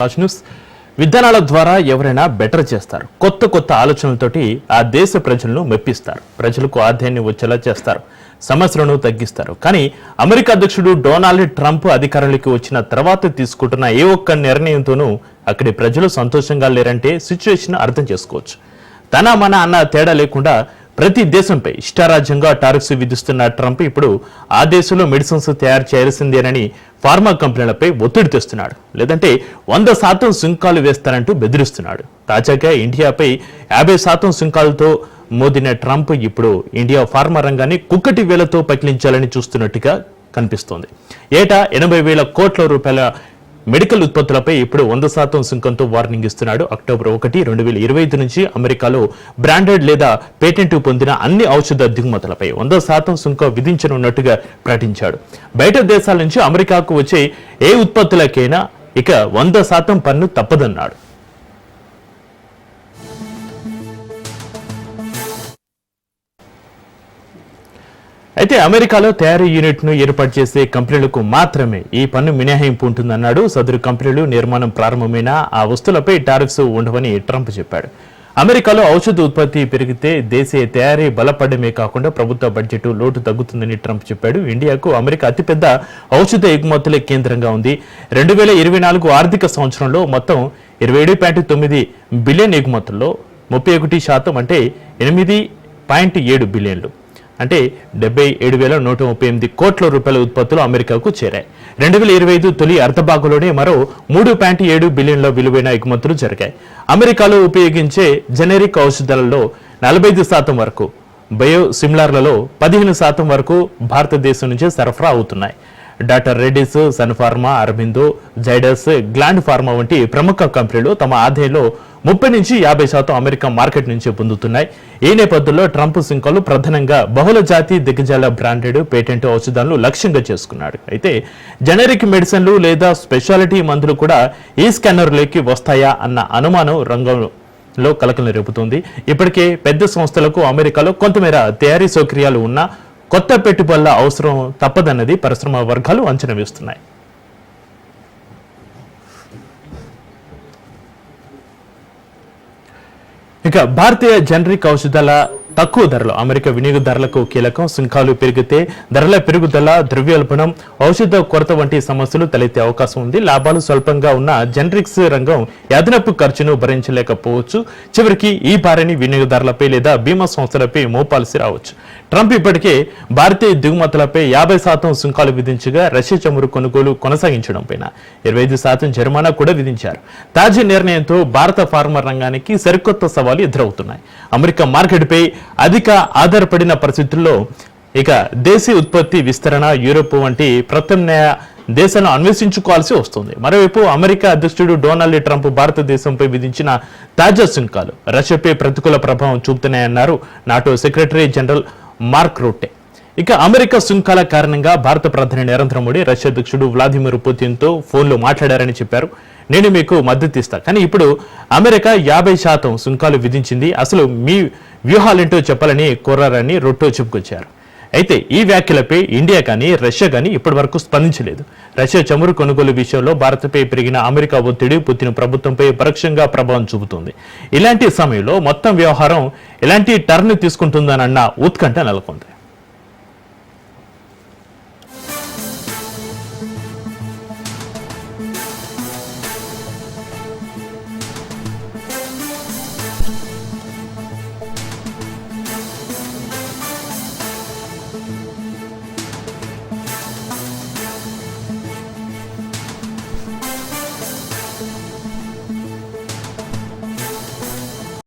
Raj news. విధానాల ద్వారా ఎవరైనా బెటర్ చేస్తారు. కొత్త కొత్త ఆలోచనలతోటి ఆ దేశ ప్రజలను మెప్పిస్తారు. ప్రజలకు ఆధ్యాన్ని వచ్చేలా చేస్తారు. సమస్యలను తగ్గిస్తారు. కానీ అమెరికా అధ్యక్షుడు డొనాల్డ్ ట్రంప్ అధికారంలోకి వచ్చిన తర్వాత తీసుకుంటున్న ఏ ఒక్క నిర్ణయంతోనూ అక్కడి ప్రజలు సంతోషంగా లేరంటే సిచ్యువేషన్ అర్థం చేసుకోవచ్చు. తన మన అన్న తేడా లేకుండా ప్రతి దేశంపై ఇష్టారాజ్యంగా టారిఫ్స్ విధిస్తున్న ట్రంప్ ఇప్పుడు ఆ దేశంలో మెడిసిన్స్ తయారు చేయాల్సిందేనని ఫార్మా కంపెనీలపై ఒత్తిడి తెస్తున్నాడు. లేదంటే వంద శాతం సుంకాలు వేస్తారంటూ బెదిరిస్తున్నాడు. తాజాగా ఇండియాపై యాభై శాతం సుంకాలతో మోదిన ట్రంప్ ఇప్పుడు ఇండియా ఫార్మా రంగాన్ని కుక్కటి వేలతో పకిలించాలని చూస్తున్నట్టుగా కనిపిస్తోంది. ఏటా ఎనభై వేల కోట్ల రూపాయల మెడికల్ ఉత్పత్తులపై ఇప్పుడు వంద శాతం సుంకంతో వార్నింగ్ ఇస్తున్నాడు. అక్టోబర్ ఒకటి రెండు వేల ఇరవై ఐదు నుంచి అమెరికాలో బ్రాండెడ్ లేదా పేటెంట్ పొందిన అన్ని ఔషధ దిగుమతులపై వంద శాతం సుంకం విధించనున్నట్టుగా ప్రకటించాడు. బయట దేశాల నుంచి అమెరికాకు వచ్చే ఏ ఉత్పత్తులకైనా ఇక వంద శాతం పన్ను తప్పదన్నాడు. అయితే అమెరికాలో తయారీ యూనిట్ను ఏర్పాటు చేసే కంపెనీలకు మాత్రమే ఈ పన్ను మినహాయింపు ఉంటుందన్నాడు. సదరు కంపెనీలు నిర్మాణం ప్రారంభమైన ఆ వస్తువులపై టారిఫ్స్ ఉండవని ట్రంప్ చెప్పాడు. అమెరికాలో ఔషధ ఉత్పత్తి పెరిగితే దేశీయ తయారీ బలపడమే కాకుండా ప్రభుత్వ బడ్జెట్ లోటు తగ్గుతుందని ట్రంప్ చెప్పాడు. ఇండియాకు అమెరికా అతిపెద్ద ఔషధ ఎగుమతులే కేంద్రంగా ఉంది. రెండు వేల ఇరవై నాలుగు ఆర్థిక సంవత్సరంలో మొత్తం ఇరవై ఏడు పాయింట్ తొమ్మిది బిలియన్ ఎగుమతుల్లో ముప్పై ఒకటి శాతం అంటే ఎనిమిది పాయింట్ ఏడు బిలియన్లు. అంటే డెబ్బై ఏడు వేల నూట ముప్పై ఎనిమిది కోట్ల రూపాయల ఉత్పత్తులు అమెరికాకు చేరాయి. రెండు వేల ఇరవై ఐదు తొలి అర్ధభాగంలోనే మరో మూడు పాయింట్ ఏడు బిలియన్ల విలువైన ఎగుమతులు జరిగాయి. అమెరికాలో ఉపయోగించే జెనరిక్ ఔషధాలలో నలభై ఐదు శాతం వరకు బయో సిమిలార్లలో పదిహేను శాతం వరకు భారతదేశం నుంచే సరఫరా అవుతున్నాయి. Doctor Reddy's Sun Pharma Aurobindo Zydus Gland Pharma వంటి ప్రముఖ కంపెనీలు తమ ఆదాయంలో ముప్పై నుంచి యాభై శాతం అమెరికా మార్కెట్ నుంచి పొందుతున్నాయి. ఈ నేపథ్యంలో ట్రంప్ సుంకాలు ప్రధానంగా బహుళ జాతి దిగ్గజాల బ్రాండెడ్ పేటెంట్ ఔషధాలను లక్ష్యంగా చేసుకున్నాడు. అయితే జనరిక్ మెడిసిన్లు లేదా స్పెషాలిటీ మందులు కూడా ఈ స్కానర్లోకి వస్తాయా అన్న అనుమానం రంగంలో లో కలకలం రేపుతోంది. ఇప్పటికే పెద్ద సంస్థలకు అమెరికాలో కొంతమేర తయారీ సౌకర్యాలు ఉన్నా కొత్త పెట్టుబడుల అవసరం తప్పదన్నది పరిశ్రమ వర్గాలు అంచనా వేస్తున్నాయి. ఇక భారతీయ జనరిక్ ఔషధాల తక్కువ ధరలు. అమెరికా వినియోగదారులకు కీలకం. సుంకాలు పెరిగితే ధరల పెరుగుదల ద్రవ్యోల్బణం ఔషధ కొరత వంటి సమస్యలు తలెత్తే అవకాశం ఉంది. లాభాలు స్వల్పంగా ఉన్న జనరిక్స్ రంగం యాదనపు ఖర్చును భరించలేకపోవచ్చు. చివరికి ఈ భారీని వినియోగదారులపై లేదా బీమా సంస్థలపై మోపాల్సి రావచ్చు. ట్రంప్ ఇప్పటికే భారతీయ దిగుమతులపై యాభై శాతం సుంకాలు విధించగా రష్యా చమురు కొనుగోలు కొనసాగించడం పైన ఇరవై ఐదు శాతం జరిమానా కూడా విధించారు. తాజా నిర్ణయంతో భారత ఫార్మా రంగానికి సరికొత్త సవాలు ఎదురవుతున్నాయి. అమెరికా మార్కెట్పై అధిక ఆధారపడిన పరిస్థితుల్లో ఇక దేశీయ ఉత్పత్తి విస్తరణ యూరోప్ వంటి ప్రత్యామ్నాయ దేశాలను అన్వేషించుకోవాల్సి వస్తుంది. మరోవైపు అమెరికా అధ్యక్షుడు డొనాల్డ్ ట్రంప్ భారతదేశంపై విధించిన తాజా సుంకాలు. రష్యాపై ప్రతికూల ప్రభావం చూపుతున్నాయన్నారు NATO secretary general Mark Rutte. ఇక అమెరికా సుంకాల కారణంగా భారత ప్రధాని నరేంద్ర మోడీ రష్యా అధ్యక్షుడు వ్లాదిమిర్ పుతిన్తో ఫోన్లో మాట్లాడారని చెప్పారు. నేను మీకు మద్దతు ఇస్తా. కానీ ఇప్పుడు అమెరికా యాభై శాతం సుంకాలు విధించింది. అసలు మీ వ్యూహాలేంటో చెప్పాలని కోరారని రొట్టో చెప్పుకొచ్చారు. అయితే ఈ వ్యాఖ్యలపై ఇండియా కానీ రష్యా కానీ ఇప్పటి వరకు స్పందించలేదు. రష్యా చమురు కొనుగోలు విషయంలో భారత్పై పెరిగిన అమెరికా ఒత్తిడి పుతిన్ ప్రభుత్వంపై పరోక్షంగా ప్రభావం చూపుతుంది. ఇలాంటి సమయంలో మొత్తం వ్యవహారం ఎలాంటి టర్న్ తీసుకుంటుందనన్న ఉత్కంఠ నెలకొంది.